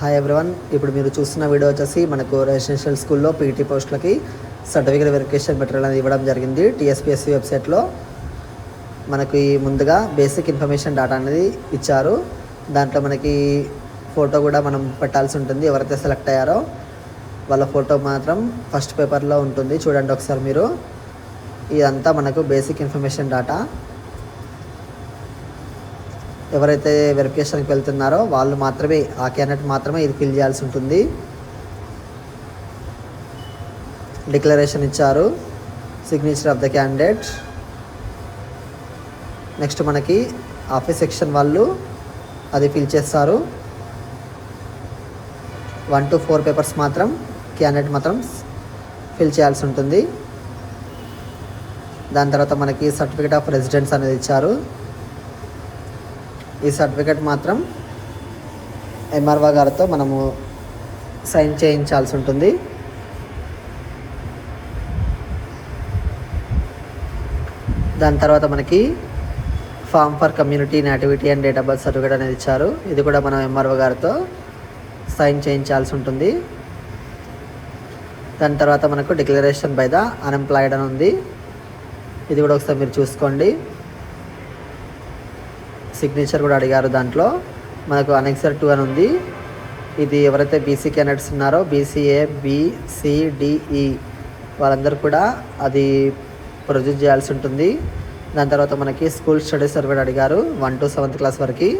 Hi everyone ఇప్పుడు మీరు చూస్తున్న వీడియో వచ్చేసి మనకు రెసిడెన్షియల్ స్కూల్లో పీటీ పోస్టులకి సర్టిఫికేట్ వెరిఫికేషన్ మెటీరియల్ అనేది ఇవ్వడం జరిగింది. టీఎస్పీఎస్సీ వెబ్సైట్లో మనకి ముందుగా బేసిక్ ఇన్ఫర్మేషన్ డేటా అనేది ఇచ్చారు. దాంట్లో మనకి ఫోటో కూడా మనం పెట్టాల్సి ఉంటుంది. ఎవరైతే సెలెక్ట్ అయ్యారో వాళ్ళ ఫోటో మాత్రం ఫస్ట్ పేపర్లో ఉంటుంది. చూడండి ఒకసారి మీరు. ఇదంతా మనకు బేసిక్ ఇన్ఫర్మేషన్ డేటా ఎవరైతే వెరిఫికేషన్కి వెళ్తున్నారో వాళ్ళు మాత్రమే ఆ క్యాండిడేట్ మాత్రమే ఇది ఫిల్ చేయాల్సి ఉంటుంది. డిక్లరేషన్ ఇచ్చారు. Signature of the candidate. Next మనకి ఆఫీస్ సెక్షన్ వాళ్ళు అది ఫిల్ చేస్తారు. వన్ టు ఫోర్ పేపర్స్ మాత్రం క్యాండిడేట్ మాత్రం ఫిల్ చేయాల్సి ఉంటుంది. దాని తర్వాత మనకి సర్టిఫికేట్ ఆఫ్ రెసిడెన్స్ అనేది ఇచ్చారు. ఈ సర్టిఫికేట్ మాత్రం ఎంఆర్ఓ గారితో మనము సైన్ చేయించాల్సి ఉంటుంది. దాని తర్వాత మనకి form for community nativity and date of birth certificate అనేది ఇచ్చారు. ఇది కూడా మనం ఎంఆర్ఓ గారితో సైన్ చేయించాల్సి ఉంటుంది. దాని తర్వాత మనకు డిక్లరేషన్ బై ద అన్ఎంప్లాయిడ్ అని ఉంది. ఇది కూడా ఒకసారి మీరు చూసుకోండి. సిగ్నేచర్ కూడా అడిగారు దాంట్లో. మనకు అనెక్సర్ టూ అని ఉంది. ఇది ఎవరైతే బీసీ క్యాండిడేట్స్ ఉన్నారో బీసీఏ బీసీడిఈ వాళ్ళందరూ కూడా అది ప్రొడ్యూస్ చేయాల్సి ఉంటుంది. దాని తర్వాత మనకి స్కూల్ స్టడీ సర్వే అడిగారు వన్ టు సెవెంత్ క్లాస్ వరకు.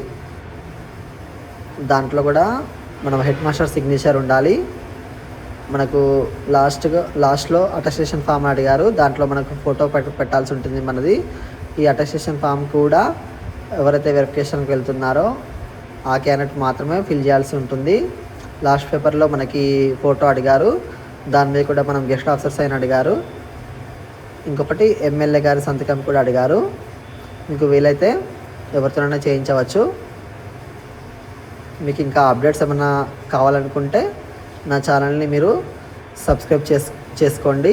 దాంట్లో కూడా మనం హెడ్ మాస్టర్ సిగ్నేచర్ ఉండాలి. మనకు లాస్ట్గా లాస్ట్లో అటెస్టేషన్ ఫామ్ అడిగారు. దాంట్లో మనకు ఫోటో పెట్టాల్సి ఉంటుంది మనది. ఈ అటెస్టేషన్ ఫామ్ కూడా ఎవరైతే వెరిఫికేషన్కి వెళ్తున్నారో ఆ క్యాండిడేట్ మాత్రమే ఫిల్ చేయాల్సి ఉంటుంది. లాస్ట్ పేపర్లో మనకి ఫోటో అడిగారు. దాని మీద కూడా మనం గెస్ట్ ఆఫీసర్ సైన్ అడిగారు. ఇంకొకటి ఎమ్మెల్యే గారి సంతకం కూడా అడిగారు. మీకు వీలైతే ఎవరితోనైనా చేయించవచ్చు. మీకు ఇంకా అప్డేట్స్ ఏమైనా కావాలనుకుంటే నా ఛానల్ని మీరు సబ్స్క్రైబ్ చేస్ చేసుకోండి.